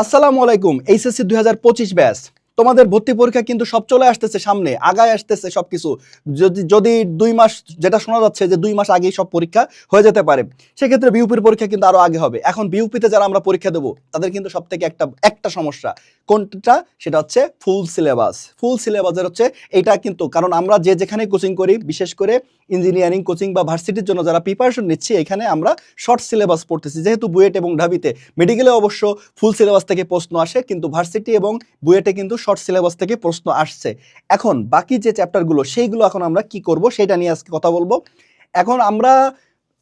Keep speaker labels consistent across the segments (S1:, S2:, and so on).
S1: আসসালামু আলাইকুম এইচএসসি দুই হাজার পঁচিশ ব্যাচ। তোমাদের ভর্তি পরীক্ষা কিন্তু সব চলে আসতেছে সামনে, আগায় আসতেছে সবকিছু। যদি যদি দুই মাস, যেটা শোনা যাচ্ছে যে দুই মাস আগেই সব পরীক্ষা হয়ে যেতে পারে, সেক্ষেত্রে বিউপির পরীক্ষা কিন্তু আরও আগে হবে। এখন বিউপিতে যারা আমরা পরীক্ষা দেবো, তাদের কিন্তু সব থেকে একটা একটা সমস্যা। কোনটা? সেটা হচ্ছে ফুল সিলেবাস ফুল সিলেবাসের হচ্ছে এটা কিন্তু, কারণ আমরা যে যেখানে কোচিং করি, বিশেষ করে ইঞ্জিনিয়ারিং কোচিং বা ভার্সিটির জন্য যারা প্রিপারেশন নিচ্ছি, এখানে আমরা শর্ট সিলেবাস পড়তেছি। যেহেতু বুয়েট এবং ঢাবিতে মেডিকেলে অবশ্য ফুল সিলেবাস থেকে প্রশ্ন আসে, কিন্তু ভার্সিটি এবং বুয়েটে কিন্তু শর্ট সিলেবাস থেকে প্রশ্ন আসছে। এখন বাকি যে চ্যাপ্টারগুলো সেইগুলো এখন আমরা কি করব সেটা নিয়ে আজকে কথা বলব। এখন আমরা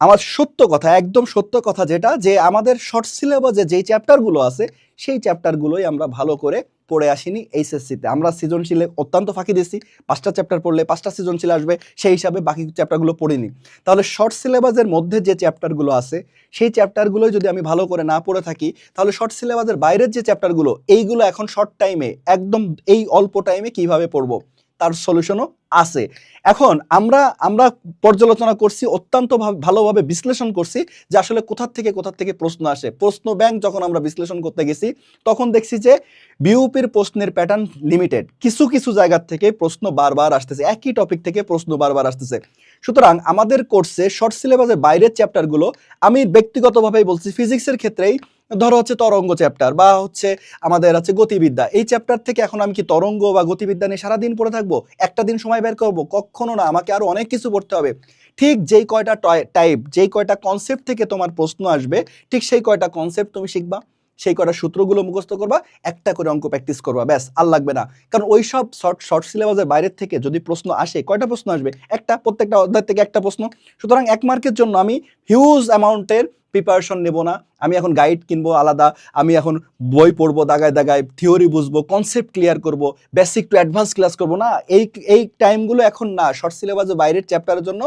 S1: আমার সত্য কথা, একদম সত্য কথা যেটা, যে আমাদের শর্ট সিলেবাসে যেই চ্যাপ্টারগুলো আছে, সেই চ্যাপ্টারগুলোই আমরা ভালো করে পড়ে আসিনি এইচএসসিতে আমরা সৃজনশীলে অত্যন্ত ফাঁকি দিয়েছি। পাঁচটা চ্যাপ্টার পড়লে পাঁচটা সৃজনশীল আসবে, সেই হিসাবে বাকি চ্যাপ্টারগুলো পড়িনি। তাহলে শর্ট সিলেবাসের মধ্যে যে চ্যাপ্টারগুলো আছে, সেই চ্যাপ্টারগুলোই যদি আমি ভালো করে না পড়ে থাকি, তাহলে শর্ট সিলেবাসের বাইরের যে চ্যাপ্টারগুলো এইগুলো এখন শর্ট টাইমে একদম এই অল্প টাইমে কীভাবে পড়ব? তার সলিউশনও আছে। এখন আমরা আমরা পর্যালোচনা করছি, অত্যন্ত ভাব- ভালোভাবে বিশ্লেষণ করছি যে আসলে কোথা থেকে কোথা থেকে প্রশ্ন আসে। প্রশ্ন ব্যাংক যখন আমরা বিশ্লেষণ করতে গেছি, তখন দেখছি যে বিউপির প্রশ্নের প্যাটার্ন লিমিটেড কিছু কিছু জায়গার থেকে প্রশ্ন বারবার আসতেছে। একই টপিক থেকে প্রশ্ন বারবার আসতেছে। সুতরাং আমাদের কোর্সে শর্ট সিলেবাসের বাইরের চ্যাপ্টারগুলো আমি ব্যক্তিগতভাবেই বলছি ফিজিক্সের ক্ষেত্রেই ধরো হচ্ছে তরঙ্গ চ্যাপ্টার বা হচ্ছে আমাদের আছে গতিবিদ্যা। এই চ্যাপ্টার থেকে এখন আমি কি তরঙ্গ বা গতিবিদ্যা নিয়ে সারাদিন পড়ে থাকব? একটা দিন সময় বের করব? কখনো না, আমাকে আরও অনেক কিছু পড়তে হবে। ঠিক যেই কয়টা টাইপ যেই কয়টা কনসেপ্ট থেকে তোমার প্রশ্ন আসবে, ঠিক সেই কয়টা কনসেপ্ট তুমি শিখবা? সেই কটা সূত্রগুলো মুখস্থ করবা, একটা করে অঙ্ক প্র্যাকটিস করবা, ব্যাস, আর লাগবে না। কারণ ওই সব শর্ট শর্ট সিলেবাসের বাইরের থেকে যদি প্রশ্ন আসে, কয়টা প্রশ্ন আসবে? একটা, প্রত্যেকটা অধ্যায় থেকে একটা প্রশ্ন। সুতরাং এক মার্কের জন্য আমি হিউজ অ্যামাউন্টের প্রিপারেশন নেব না। আমি এখন গাইড কিনবো আলাদা, আমি এখন বই পড়ব দাগায় দাগায় থিওরি বুঝব কনসেপ্ট ক্লিয়ার করব বেসিক টু অ্যাডভান্স ক্লাস করব না। এই এই টাইমগুলো এখন না শর্ট সিলেবাসের বাইরের চ্যাপ্টারের জন্য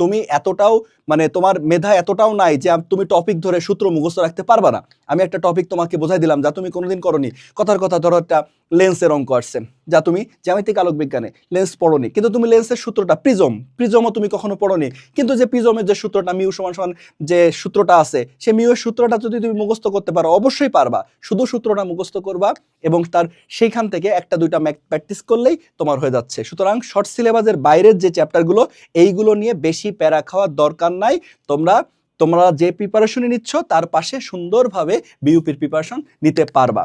S1: তুমি এতটাও মানে তোমার মেধা এতটাও নাই যে তুমি টপিক ধরে সূত্র মুখস্থ রাখতে পারবা না। আমি একটা টপিক তোমাকে বোঝাই দিলাম যা তুমি কোনোদিন করনি। কথার কথা ধরো একটা লেন্সের অঙ্ক আসছে যা তুমি জ্যামিতিক আলোক বিজ্ঞানে লেন্স পড়োনি। কিন্তু তুমি লেন্সের সূত্রটা প্রিজম প্রিজমও তুমি কখনো পড়োনি। কিন্তু যে প্রিজমের যে সূত্রটা মিউ সমান সমান যে সূত্রটা আছে, সেই মিউয়ের সূত্রটা যদি তুমি মুখস্থ করতে পারো, অবশ্যই পারবা। শুধু সূত্রটা মুখস্থ করবা এবং তার সেইখান থেকে একটা, দুইটা ম্যাক প্র্যাকটিস করলেই তোমার হয়ে যাচ্ছে। সুতরাং শর্ট সিলেবাসের বাইরের যে চ্যাপ্টারগুলো এইগুলো নিয়ে বেশি প্যারা খাওয়ার দরকার নাই। তোমরা তোমরা যে প্রিপারেশনই নিচ্ছ, তার পাশে সুন্দরভাবে বিউপির প্রিপারেশন নিতে পারবা।